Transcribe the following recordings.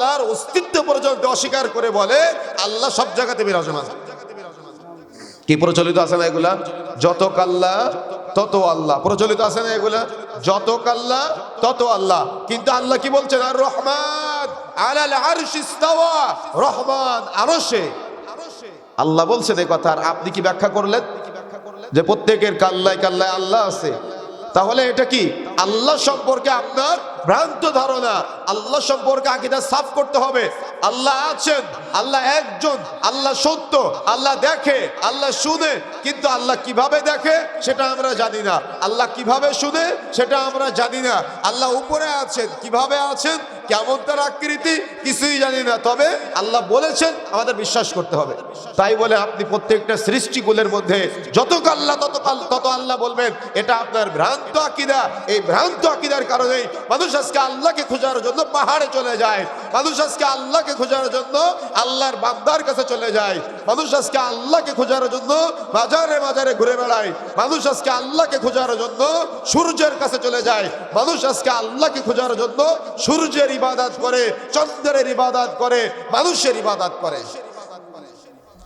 আল্লাহর অস্তিত্ব পর্যন্ত অস্বীকার করে বলে, আল্লাহ সব জায়গাতে বিরাজমান। কি প্রচলিত আছে না এগুলা? যত কাল্লা, তত আল্লাহ। প্রচলিত আছে না এগুলা? যত কাল্লা, তত আল্লাহ। কিন্তু আল্লাহ কি বলছেন? আর রহমান আলাল আরশ ইস্তাওয়া। রহমান আরশে। আল্লাহ বলছেন এই কথা, আর আপনি কি ব্যাখ্যা করলেন? যে প্রত্যেকের কাল্লায় কাল্লায় আল্লাহ আছে। তাহলে এটা কি? আল্লাহ সম্পর্কে আপনার ভ্রান্ত ধারণা। আল্লাহ সম্পর্কে আকিদা সাফ করতে হবে। আল্লাহ আছেন, আল্লাহ একজন, আল্লাহ সত্য, আল্লাহ দেখে, আল্লাহ শুনে। কিন্তু আল্লাহ কীভাবে দেখে, সেটা আমরা জানি না। আল্লাহ কীভাবে শুনে, সেটা আমরা জানি না। আল্লাহ উপরে আছেন, কীভাবে আছেন, কেমন তার আকৃতি, কিছুই জানি না। তবে আল্লাহ বলেছেন, আমাদের বিশ্বাস করতে হবে। তাই বলে আপনি প্রত্যেকটা সৃষ্টিগুলোর মধ্যে যত আল্লাহ, তত কাল- তত আল্লাহ বলবেন, এটা আপনার ভ্রান্ত আকিদা। এই ভ্রান্ত আকিদার কারণে মানুষ আজকে আল্লাহকে খোঁজার জন্য পাহাড়ে চলে যায়। মানুষ আজকে আল্লাহকে খোঁজার জন্য আল্লাহর বান্দার কাছে চলে যায়। মানুষ আজকে আল্লাহকে খোঁজার জন্য বাজারে বাজারে ঘুরে বেড়ায়। মানুষ আজকে আল্লাহকে খোঁজার জন্য সূর্যের কাছে চলে যায়। মানুষ আজকে আল্লাহকে খোঁজার জন্য সূর্যের ইবাদত করে, চন্দ্রের ইবাদত করে, মানুষের ইবাদত করে।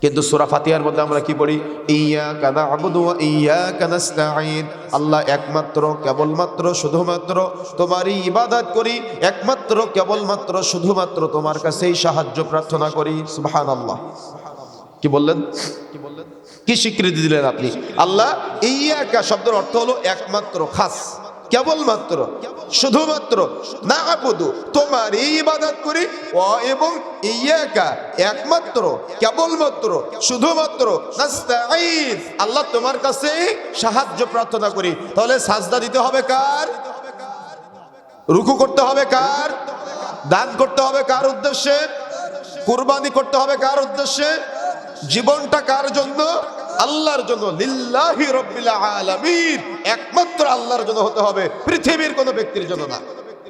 কিন্তু সূরা ফাতিহার মধ্যে আমরা কি পড়ি? ইয়্যাকা না'বুদু ওয়া ইয়্যাকা নাস্তাঈন আল্লাহ একমাত্র, কেবলমাত্র, শুধুমাত্র তোমারই ইবাদত করি। একমাত্র, কেবলমাত্র, শুধুমাত্র তোমার কাছেই সাহায্য প্রার্থনা করি। সুবহানাল্লাহ। কি বললেন? কি বললেন কি স্বীকৃতি দিলেন আপনি? আল্লাহ ইয়্যাকা শব্দের অর্থ হলো একমাত্র, খাস। কেবলমাত্র, শুধুমাত্র না আবুদু তোমারই ইবাদত করি ও এবং ইয়াকা একমাত্র, কেবলমাত্র, শুধুমাত্র আল্লাহ তোমার কাছে সাহায্য প্রার্থনা করি। তাহলে সাজদা দিতে হবে কার? রুকু করতে হবে কার? দান করতে হবে কার উদ্দেশ্যে? কুরবানি করতে হবে কার উদ্দেশ্যে? জীবনটা কার জন্য? আল্লাহর জন্য। লিল্লাহি রব্বিল আলামিন। আল্লাহর জন্য হতে হবে। পৃথিবীর কোনো ব্যক্তির জন্য না।